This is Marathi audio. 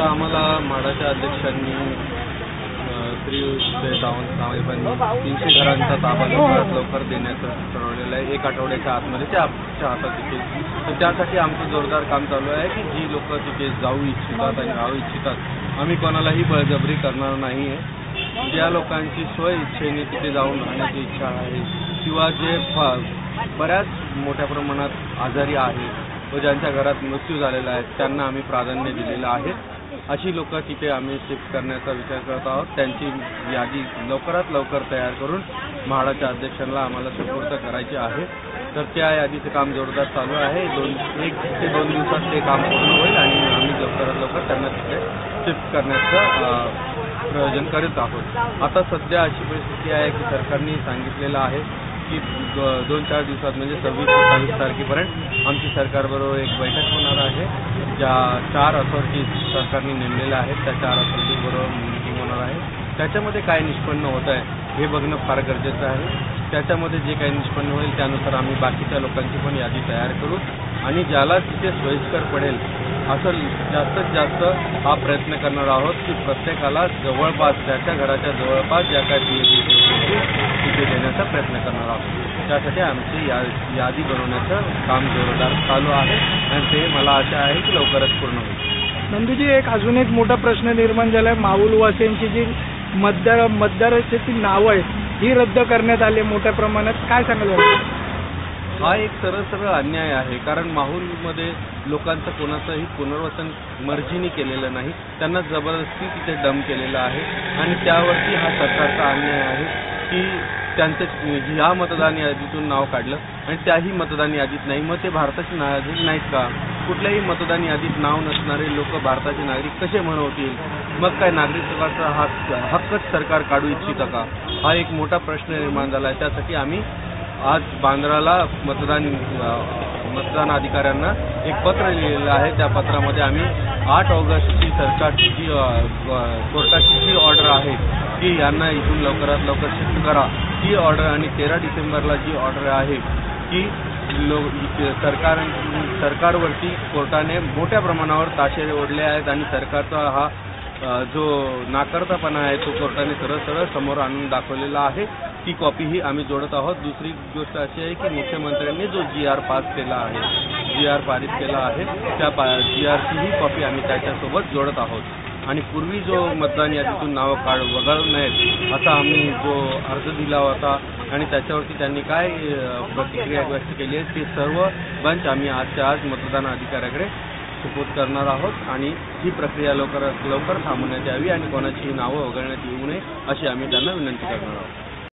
आता आम्हाला माडाच्या अध्यक्षांनी श्री उदय सावंत साहेबांनी तीनशे घरांचा ताबा लवकरात लवकर देण्याचं ठरवलेलं आहे. एक आठवड्याच्या आतमध्ये ते आमच्या हातात येतील तर त्यासाठी आमचं जोरदार काम चालू आहे की जी लोक तिथे जाऊ इच्छितात आणि राहू इच्छितात आम्ही कोणालाही बळजबरी करणार नाही आहे ज्या लोकांची स्वय इच्छेने तिथे जाऊन राहण्याची इच्छा आहे किंवा जे बऱ्याच मोठ्या प्रमाणात आजारी आहेत व ज्यांच्या घरात मृत्यू झालेला आहे त्यांना आम्ही प्राधान्य दिलेलं आहे. अशी लोक तिथे आम्ही शिफ्ट करण्याचा विचार करत आहोत. त्यांची यादी लवकरात लवकर तयार करून म्हाडाच्या अध्यक्षांना आम्हाला सुपूर्द करायची आहे. तर त्या यादीचं काम जोरदार चालू आहे. दोन एक ते दोन दिवसात ते काम पूर्ण होईल आणि आम्ही लवकरात लवकर त्यांना तिथे शिफ्ट करण्याचं प्रयोजन करीत आहोत. आता सध्या अशी परिस्थिती आहे की सरकारने सांगितलेलं आहे की द- दोन चार दिवसात म्हणजे सव्वीस बावीस तारखेपर्यंत आमची सरकारबरोबर एक बैठक होणार आहे. ज्या चार अथॉरिटीज सरकारने नेमलेल्या आहेत त्या चार अथॉरिटीजबरोबर मिटिंग होणार आहे. त्याच्यामध्ये काय निष्पन्न होत आहे हे बघणं फार गरजेचं आहे. त्याच्यामध्ये जे काही निष्पन्न होईल त्यानुसार आम्ही बाकीच्या लोकांची पण यादी तयार करू. आणि ज्याला तिथे सोयीस्कर पडेल असं जास्तीत जास्त हा प्रयत्न करणार आहोत की प्रत्येकाला जवळपास त्याच्या घराच्या जवळपास ज्या काय पी तिथे देण्याचा प्रयत्न करणार आहोत. त्यासाठी आमची या यादी बनवण्याचं काम जोरदार चालू आहे आणि ते मला आशा आहे की लवकरच पूर्ण होईल. नंदूजी एक अजून एक मोठा प्रश्न निर्माण झालाय. माऊल वासेंची जी मतदार मतदाराची ती नावं आहेत ही रद्द करण्यात आली मोठ्या प्रमाणात. काय सांगाल यावर? हा एक सरळ सरळ अन्याय आहे. कारण माहूलमध्ये लोकांचं कोणाचंही पुनर्वसन मर्जीने केलेलं नाही. त्यांना जबरदस्ती तिथे डम केलेलं आहे. आणि त्यावरती हा सरकारचा अन्याय आहे की त्यांचं ह्या मतदान यादीतून नाव काढलं आणि त्याही मतदान यादीत नाही. मग ते भारताचे नागरिक नाहीत का? कुठल्याही मतदान यादीत नाव नसणारे लोक भारताचे नागरिक कसे म्हणवतील? मग काय नागरिकत्वाचा हा हक्कच सरकार काढू इच्छितं का? हा एक मोठा प्रश्न निर्माण झाला आहे त्यासाठी आम्ही आज बांद्राला मतदान मतदान अधिकाऱ्यांना एक पत्र लिहिलेलं आहे. त्या पत्रामध्ये आम्ही आठ ऑगस्टची सरकारची जी कोर्टाची जी ऑर्डर आहे की यांना इथून लवकरात लवकर शिफ्ट करा. ती ऑर्डर आणि तेरा डिसेंबरला जी ऑर्डर आहे की लो सरकार सरकारवरती कोर्टाने मोठ्या प्रमाणावर ताशेरे ओढले आहेत आणि सरकारचा हा जो नाकर्तापणा आहे तो कोर्टाने सरळ सरळ समोर आणून दाखवलेला आहे. ती कॉपीही आम्ही जोडत आहोत. दुसरी गोष्ट अशी आहे की मुख्यमंत्र्यांनी जो जी आर पास केला आहे जी आर पारित केला आहे त्या पा जी आरची ही कॉपी आम्ही त्याच्यासोबत जोडत आहोत. आणि पूर्वी जो मतदान यादीतून नावं काढ वगळू नयेत असा आम्ही जो अर्ज दिला होता आणि त्याच्यावरती त्यांनी काय प्रतिक्रिया व्यक्त केली आहे ते सर्व बंच आम्ही आजच्या आज मतदान अधिकाऱ्याकडे सुपूर्द करणार आहोत आणि ही प्रक्रिया लवकरात लवकर थांबवण्यात यावी आणि कोणाची नावं वगळण्यात येऊ नये अशी आम्ही त्यांना विनंती करणार आहोत.